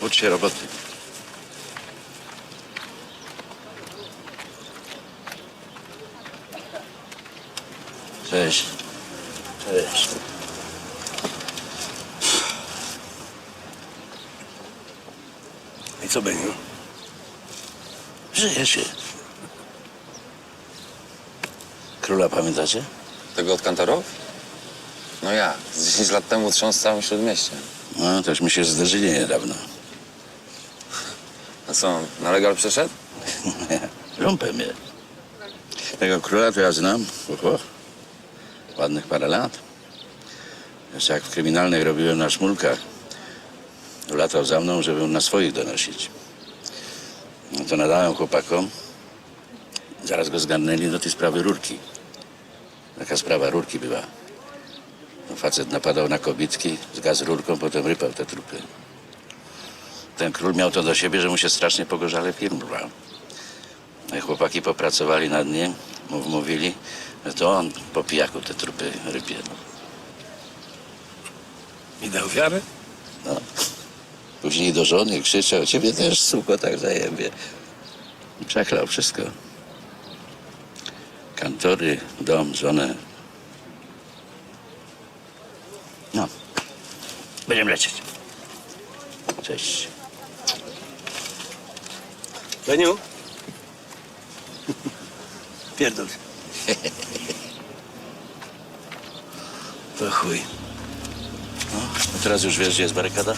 Ucz się roboty. Cześć. Cześć. I co będzie? Żyje się. Króla pamiętacie? Tego od kantorów? No ja. Z 10 lat temu trząsł całym śródmieściem. No, tośmy się zderzyli niedawno. A co, na legal przeszedł? Lumpem mnie. Tego króla to ja znam. Oho. Ładnych parę lat. Jeszcze jak w kryminalnej robiłem na szmulkach, latał za mną, żeby na swoich donosić. No to nadałem chłopakom. Zaraz go zgarnęli do tej sprawy rurki. Taka sprawa rurki była. No, facet napadał na kobitki, zgasł rurką, potem rypał te trupy. Ten król miał to do siebie, że mu się strasznie pogorzale firm brał. No i chłopaki popracowali nad nim, mu wmówili, że to on po pijaku te trupy rypie. No. Mi dał wiarę? No. Później do żony krzyczał, ciebie też suko tak zajebie. I Przeklał wszystko. Kantory, dom, żonę. No. Będziemy lecieć. Cześć. Beniu? Pierdol. To chuj. No, a teraz już wiesz, gdzie jest barykada?